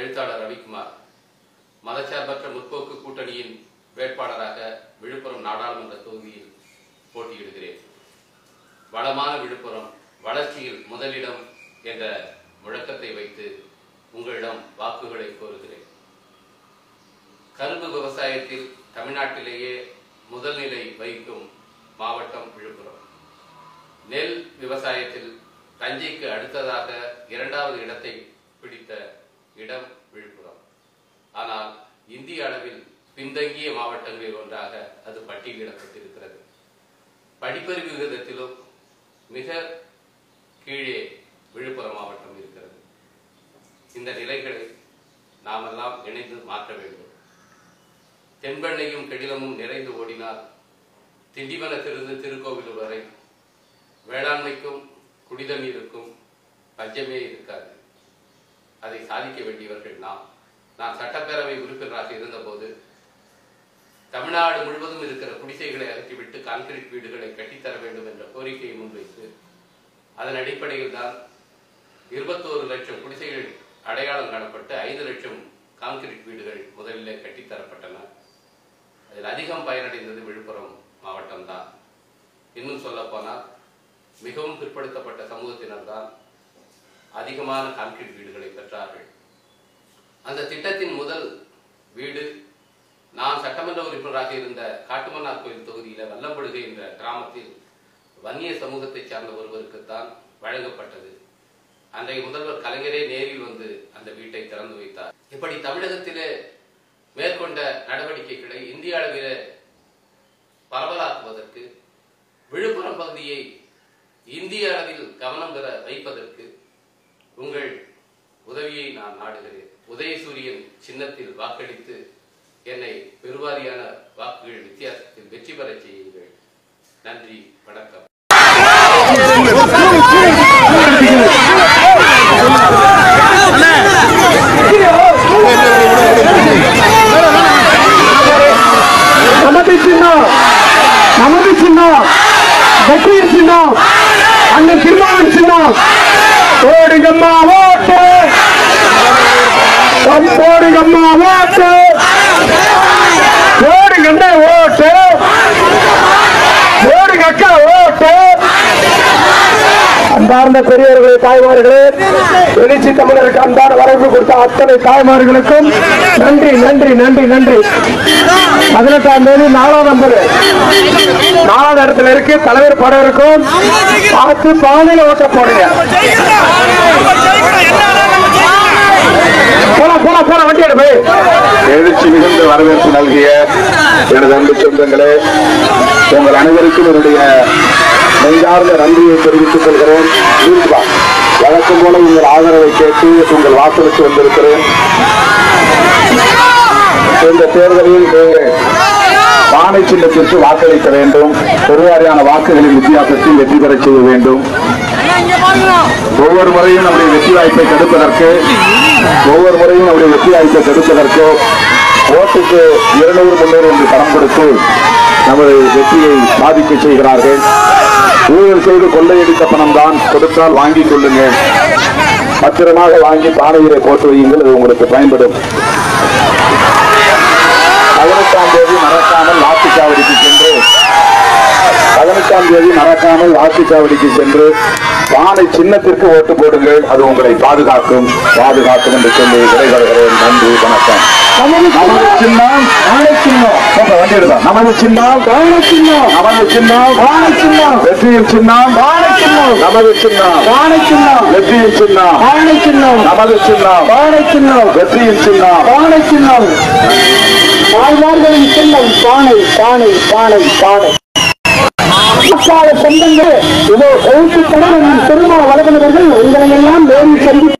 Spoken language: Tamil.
எழுத்தாளர் ரவிக்குமார். மதச்சார்பற்ற முற்போக்கு கூட்டணியின் வேட்பாளராக விழுப்புரம் நாடாளுமன்ற தொகுதியில் போட்டியிடுகிறேன். வளமான விழுப்புரம் வளர்ச்சியில் முதலிடம் என்ற முழக்கத்தை வைத்து உங்களிடம் வாக்குகளை கோருகிறேன். கரும்பு விவசாயத்தில் தமிழ்நாட்டிலேயே முதல்நிலை வகிக்கும் மாவட்டம் விழுப்புரம். நெல் விவசாயத்தில் தஞ்சைக்கு அடுத்ததாக இரண்டாவது இடத்தை பிடித்த இடம் விழுப்புரம். ஆனால் இந்திய அளவில் பின்தங்கிய மாவட்டங்களில் ஒன்றாக அது பட்டியலிடப்பட்டிருக்கிறது படிப்பறிவு விகிதத்திலும் மிக கீழே விழுப்புரம் மாவட்டம் இருக்கிறது. இந்த நிலைகளை நாமெல்லாம் இணைந்து மாற்ற வேண்டும். தென்பெண்ணையும் கெடிலமும் நிறைந்து ஓடினால் திண்டிவனத்திலிருந்து திருக்கோவிலூர் வரை வேளாண்மைக்கும் குடிதண்ணீருக்கும் பஞ்சமே இருக்காது. அதை சாதிக்க வேண்டியவர்கள் நாம். நான் சட்டப்பேரவை உறுப்பினராக இருந்தபோது தமிழ்நாடு முழுவதும் இருக்கிற குடிசைகளை அகற்றிவிட்டு கான்கிரீட் வீடுகளை கட்டித்தர வேண்டும் என்ற கோரிக்கையை முன்வைத்து அதன் அடிப்படையில் தான் இருபத்தோரு லட்சம் குடிசைகள் அடையாளம் காணப்பட்டு ஐந்து லட்சம் கான்கிரீட் வீடுகள் முதலில் கட்டித்தரப்பட்டன. அதில் அதிகம் பயனடைந்தது விழுப்புரம் மாவட்டம்தான். இன்னும் சொல்ல போனால் மிகவும் பிற்படுத்தப்பட்ட சமூகத்தினர்தான் அதிகமான கான்கிரீட் வீடுகளை பெற்றார்கள். அந்த திட்டத்தின் முதல் வீடு நான் சட்டமன்ற உறுப்பினராக இருந்த காட்டுமன்னார் கோயில் தொகுதியில வல்லம்படுகை என்ற கிராமத்தில் வன்னிய சமூகத்தை சார்ந்த ஒருவருக்குத்தான் வழங்கப்பட்டது. அன்றைய முதல்வர் கலைஞரே நேரில் வந்து அந்த வீட்டை திறந்து வைத்தார். இப்படி தமிழகத்திலே மேற்கொண்ட நடவடிக்கைகளை இந்திய அளவிலே பரவலாக்குவதற்கு விழுப்புரம் பகுதியை இந்திய அளவில் கவனம் பெற வைப்பதற்கு உங்கள் உதவியை நான் நாடுகிறேன். உதயசூரியன் சின்னத்தில் வாக்களித்து என்னை பெருவாரியான வாக்குகள் வித்தியாசத்தில் வெற்றி பெறச் செய்யுங்கள். நன்றி வணக்கம் நமது சின்னம் நமது சின்னம் வெற்றியின் சின்னம் அண்ணன் திருமாவன் சின்னம் ஓடுங்கம்மா ஓட்டு. ஓடுங்கம்மா ஓட்டு. ஓடுங்கண்ண ஓட்டு. சார்ந்த பெரியவர்களே தாய்மார்களே எழுச்சி தமிழருக்கு அன்பான வரவு கொடுத்த அத்தனை தாய்மார்களுக்கும் நன்றி நன்றி நன்றி நன்றி. பதினெட்டாம் தேதி நாலாம் நம்பர் நாலாவது இடத்துல இருக்கு தலைவர் படம் இருக்கும். பார்த்து பாதையில ஓட்ட போடுங்க எழுச்சி மிகுந்த வரவேற்பு நல்கிய எனது அன்பு சொந்தங்களே உங்கள் அனைவருக்கும் என்னுடைய நெஞ்சார்ந்த நன்றியை தெரிவித்துக் கொள்கிறேன். வீழ்வா. வழக்கம் போல உங்கள் ஆதரவை கேட்டு உங்கள் வாசலுக்கு வந்திருக்கிறேன். இந்த தேர்தலில் நீங்கள் பானை சின்னத்திற்கு வாக்களிக்க வேண்டும். பெருவாரியான வாக்குகளின் வித்தியாசத்தில் வெற்றி பெற செய்ய வேண்டும். ஒவ்வொரு முறையும் நம்முடைய வெற்றி வாய்ப்பை தடுப்பதற்கு ஒவ்வொரு முறையும் நம்முடைய வெற்றி வாய்ப்பை தடுப்பதற்கு ஓட்டுக்கு இருநூறு முன்னூறு என்று பணம் கொடுத்து நமது வெற்றியை பாதிக்க செய்கிறார்கள். ஊழல் செய்து கொள்ளையடித்த பணம் தான் கொடுத்தால் வாங்கிக் கொள்ளுங்கள். பத்திரமாக வாங்கி பானையிலே போட்டு வையுங்கள் அது உங்களுக்கு பயன்படும். பதினெட்டாம் தேதி மறக்காமல் வாக்குச்சாவடிக்கு சென்று பதினெட்டாம் தேதி மறக்காமல் வாக்குச்சாவடிக்கு சென்று பானை சின்னத்திற்கு ஓட்டு போடுங்கள் அது உங்களை பாதுகாக்கும் பாதுகாக்கும் என்று சொல்லி விடைபெறுகிறேன். நன்றி வணக்கம். நமது நமது சின்னம். வாழை சின்னம் வண்டி நமது சின்னம் வாழை சின்னம். நமது சின்னம் வாழை சின்னம். வெற்றியின் சின்னம் வாழை சின்னம். நமது சின்னம் வாழை சின்னம். வெற்றியின் சின்னம் வாழை சின்னம். நமது சின்னம் வாழை சின்னம். வெற்றியின் சின்னம் பானை சின்னம். சின்னம் பானை பானை பானை பானை. அக்கால இதோ எழுத்து கடன் உங்களை எல்லாம் நேரில் சந்தித்து